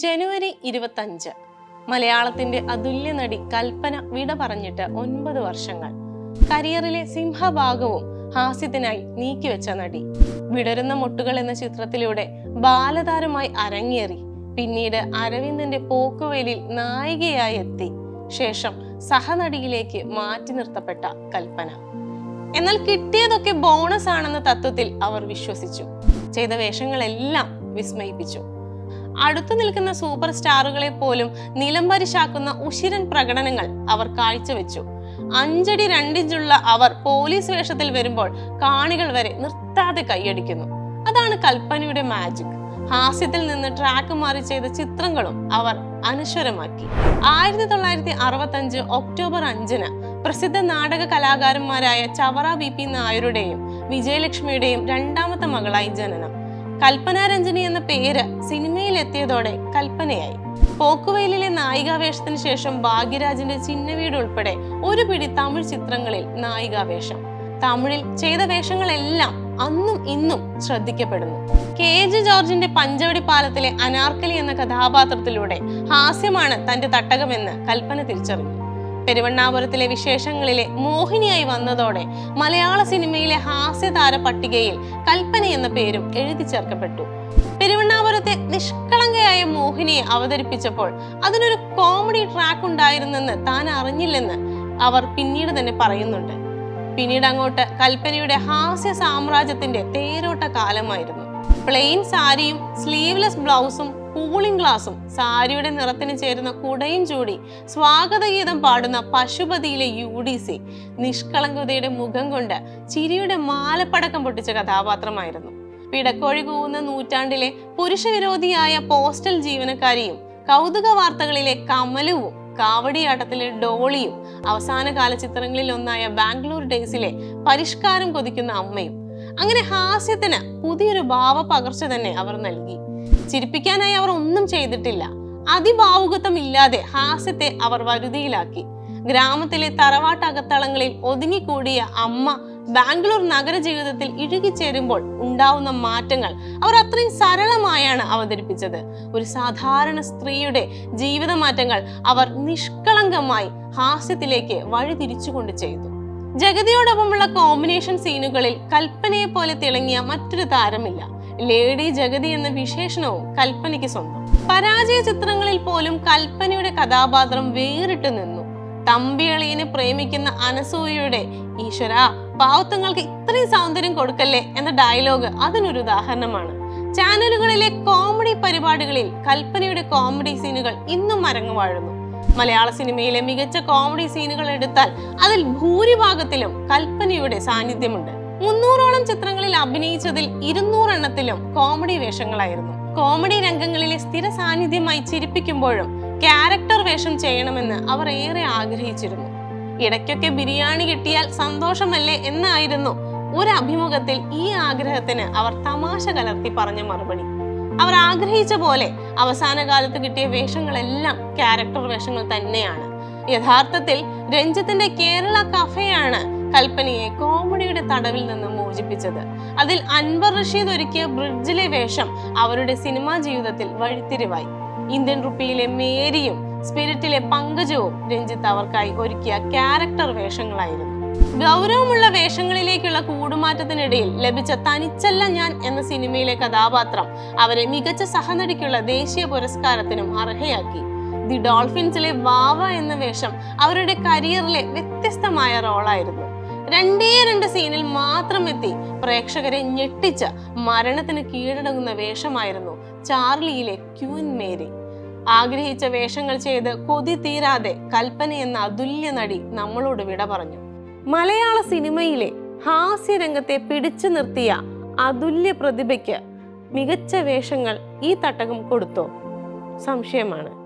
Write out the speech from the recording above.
ജനുവരി ഇരുപത്തഞ്ച്. മലയാളത്തിന്റെ അതുല്യ നടി കൽപ്പന വിട പറഞ്ഞിട്ട് ഒൻപത് വർഷങ്ങൾ. കരിയറിലെ സിംഹഭാഗവും ഹാസ്യത്തിനായി നീക്കിവെച്ച നടി. വിടരുന്ന മുട്ടുകൾ എന്ന ചിത്രത്തിലൂടെ ബാലതാരമായി അരങ്ങേറി. പിന്നീട് അരവിന്ദന്റെ പോക്കുവേലിൽ നായികയായി എത്തി. ശേഷം സഹനടിയിലേക്ക് മാറ്റി നിർത്തപ്പെട്ട കൽപ്പന. എന്നാൽ കിട്ടിയതൊക്കെ ബോണസ് ആണെന്ന തത്വത്തിൽ അവർ വിശ്വസിച്ചു. ചെയ്ത വേഷങ്ങളെല്ലാം വിസ്മയിപ്പിച്ചു. അടുത്തു നിൽക്കുന്ന സൂപ്പർ സ്റ്റാറുകളെ പോലും നിലംപരിശാക്കുന്ന ഉശിരൻ പ്രകടനങ്ങൾ അവർ കാഴ്ചവെച്ചു. അഞ്ചടി രണ്ടിഞ്ചുള്ള അവർ പോലീസ് വേഷത്തിൽ വരുമ്പോൾ കാണികൾ വരെ നിർത്താതെ കൈയടിക്കുന്നു. അതാണ് കൽപ്പനയുടെ മാജിക് ഹാസ്യത്തിൽ നിന്ന് ട്രാക്ക് മാറി ചെയ്ത ചിത്രങ്ങളും അവർ അനശ്വരമാക്കി. ആയിരത്തി തൊള്ളായിരത്തി അറുപത്തി അഞ്ച് ഒക്ടോബർ അഞ്ചിന് പ്രസിദ്ധ നാടക കലാകാരന്മാരായ ചവറ ബി പി നായരുടെയും വിജയലക്ഷ്മിയുടെയും രണ്ടാമത്തെ മകളായി ജനനം. കൽപ്പന രഞ്ജനി എന്ന പേര് സിനിമയിൽ എത്തിയതോടെ കൽപ്പനയായി. പോക്കുവെയിലിലെ നായികാവേഷത്തിന് ശേഷം ഭാഗ്യരാജിന്റെ ചിന്നവീട് ഉൾപ്പെടെ ഒരു പിടി തമിഴ് ചിത്രങ്ങളിൽ നായികാവേഷം. തമിഴിൽ ചെയ്ത വേഷങ്ങളെല്ലാം അന്നും ഇന്നും ശ്രദ്ധിക്കപ്പെടുന്നു. കെ. ജെ. ജോർജിന്റെ പഞ്ചവടി പാലത്തിലെ അനാർക്കലി എന്ന കഥാപാത്രത്തിലൂടെ ഹാസ്യമാണ് തന്റെ തട്ടകമെന്ന് കൽപ്പന തിരിച്ചറിഞ്ഞു. പെരുവണ്ണാപുരത്തിലെ വിശേഷങ്ങളിലെ മോഹിനിയായി വന്നതോടെ മലയാള സിനിമയിലെ ഹാസ്യതാര പട്ടികയിൽ കൽപ്പന എന്ന പേരും എഴുതി ചേർക്കപ്പെട്ടു. പെരുവണ്ണാപുരത്തെ നിഷ്കളങ്കയായ മോഹിനിയെ അവതരിപ്പിച്ചപ്പോൾ അതിനൊരു കോമഡി ട്രാക്ക് ഉണ്ടായിരുന്നെന്ന് താൻ അറിഞ്ഞില്ലെന്ന് അവർ പിന്നീട് തന്നെ പറയുന്നുണ്ട്. പിന്നീട് അങ്ങോട്ട് കൽപ്പനയുടെ ഹാസ്യ സാമ്രാജ്യത്തിന്റെ തേരോട്ട കാലമായിരുന്നു. പ്ലെയിൻ സാരിയും സ്ലീവ്ലെസ് ബ്ലൗസും കൂളിംഗ് ഗ്ലാസും സാരിയുടെ നിറത്തിന് ചേരുന്ന കുടയും ചൂടി സ്വാഗതഗീതം പാടുന്ന പശുപതിയിലെ യു ഡി സി നിഷ്കളങ്കതയുടെ മുഖം കൊണ്ട് ചിരിയുടെ മാലപ്പടക്കം പൊട്ടിച്ച കഥാപാത്രമായിരുന്നു. പിടക്കോഴി കൂവുന്ന നൂറ്റാണ്ടിലെ പുരുഷവിരോധിയായ പോസ്റ്റൽ ജീവനക്കാരിയും കൗതുക വാർത്തകളിലെ കമലുവും കാവടിയാട്ടത്തിലെ ഡോളിയും അവസാന കാല ചിത്രങ്ങളിൽ ഒന്നായ ബാംഗ്ലൂർ ഡേയ്സിലെ പരിഷ്കാരം കൊതിക്കുന്ന അമ്മയും അങ്ങനെ ഹാസ്യത്തിന് പുതിയൊരു ഭാവ പകർച്ച തന്നെ അവർ നൽകി. ചിരിപ്പിക്കാനായി അവർ ഒന്നും ചെയ്തിട്ടില്ല. അതിഭാവുകത്വം ഇല്ലാതെ ഹാസ്യത്തെ അവർ വരുതിയിലാക്കി. ഗ്രാമത്തിലെ തറവാട്ടകത്തളങ്ങളിൽ ഒതുങ്ങിക്കൂടിയ അമ്മ ബാംഗ്ലൂർ നഗര ജീവിതത്തിൽ ഇഴുകിച്ചേരുമ്പോൾ ഉണ്ടാവുന്ന മാറ്റങ്ങൾ അവർ അത്രയും സരളമായാണ് അവതരിപ്പിച്ചത്. ഒരു സാധാരണ സ്ത്രീയുടെ ജീവിത മാറ്റങ്ങൾ അവർ നിഷ്കളങ്കമായി ഹാസ്യത്തിലേക്ക് വഴിതിരിച്ചുകൊണ്ട് ചെയ്തു. ജഗതിയോടൊപ്പമുള്ള കോമ്പിനേഷൻ സീനുകളിൽ കൽപ്പനയെ പോലെ തിളങ്ങിയ മറ്റൊരു താരമില്ല. ലേഡി ജഗതി എന്ന വിശേഷണവും കൽപ്പനയ്ക്ക് സ്വന്തം. പരാജയ ചിത്രങ്ങളിൽ പോലും കൽപ്പനയുടെ കഥാപാത്രം വേറിട്ട് നിന്നു. തമ്പിയളിയെ പ്രേമിക്കുന്ന അനസൂയയുടെ ഈശ്വര പാവത്തങ്ങൾക്ക് ഇത്രയും സൗന്ദര്യം കൊടുക്കല്ലേ? എന്ന ഡയലോഗ് അതിനൊരു ഉദാഹരണമാണ്. ചാനലുകളിലെ കോമഡി പരിപാടികളിൽ കൽപ്പനയുടെ കോമഡി സീനുകൾ ഇന്നും അരങ്ങുവാഴുന്നു. മലയാള സിനിമയിലെ മികച്ച കോമഡി സീനുകൾ എടുത്താൽ അതിൽ ഭൂരിഭാഗത്തിലും കൽപ്പനയുടെ സാന്നിധ്യമുണ്ട്. മുന്നൂറോളം ചിത്രങ്ങളിൽ അഭിനയിച്ചതിൽ ഇരുന്നൂറെണ്ണത്തിലും കോമഡി വേഷങ്ങളായിരുന്നു. കോമഡി രംഗങ്ങളിലെ സ്ഥിര സാന്നിധ്യമായി ചിരിപ്പിക്കുമ്പോഴും ക്യാരക്ടർ വേഷം ചെയ്യണമെന്ന് അവർ ഏറെ ആഗ്രഹിച്ചിരുന്നു. ഇടയ്ക്കൊക്കെ ബിരിയാണി കിട്ടിയാൽ സന്തോഷമല്ലേ എന്നായിരുന്നു ഒരു അഭിമുഖത്തിൽ ഈ ആഗ്രഹത്തിന് അവർ തമാശ കലർത്തി പറഞ്ഞ മറുപടി. അവർ ആഗ്രഹിച്ച പോലെ അവസാന കാലത്ത് കിട്ടിയ വേഷങ്ങളെല്ലാം ക്യാരക്ടർ വേഷങ്ങൾ തന്നെയാണ്. യഥാർത്ഥത്തിൽ രഞ്ജിത്തിന്റെ കേരള കഫയാണ് കൽപ്പനയെ കോമഡിയുടെ തടവിൽ നിന്ന് മോചിപ്പിച്ചത്. അതിൽ അൻവർ റഷീദ് ഒരുക്കിയ ബ്രിഡ്ജിലെ വേഷം അവരുടെ സിനിമാ ജീവിതത്തിൽ വഴിത്തിരിവായി. ഇന്ത്യൻ റുപ്പിയിലെ മേരിയും സ്പിരിറ്റിലെ പങ്കജവും രഞ്ജിത്ത് അവർക്കായി ഒരുക്കിയ ക്യാരക്ടർ വേഷങ്ങളായിരുന്നു. ഗൗരവമുള്ള വേഷങ്ങളിലേക്കുള്ള കൂടുമാറ്റത്തിനിടയിൽ ലഭിച്ച തനിച്ചല്ല ഞാൻ എന്ന സിനിമയിലെ കഥാപാത്രം അവരെ മികച്ച സഹനടിക്കുള്ള ദേശീയ പുരസ്കാരത്തിനും അർഹയാക്കി. ദി ഡോൾഫിൻസിലെ വാവ എന്ന വേഷം അവരുടെ കരിയറിലെ വ്യത്യസ്തമായ റോളായിരുന്നു. രണ്ടേ രണ്ട് സീനിൽ മാത്രം എത്തി പ്രേക്ഷകരെ ഞെട്ടിച്ച മരണത്തിന് കീഴടങ്ങുന്ന വേഷമായിരുന്നു ചാർലിയിലെ ക്യൂൻ മേരി. ആഗ്രഹിച്ച വേഷങ്ങൾ ചെയ്ത് കൊതി തീരാതെ കൽപ്പന എന്ന അതുല്യ നടി നമ്മളോട് വിട പറഞ്ഞു. മലയാള സിനിമയിലെ ഹാസ്യരംഗത്തെ പിടിച്ചു നിർത്തിയ അതുല്യ പ്രതിഭയ്ക്ക് മികച്ച വേഷങ്ങൾ ഈ തട്ടകം കൊടുത്തോ? സംശയമാണ്.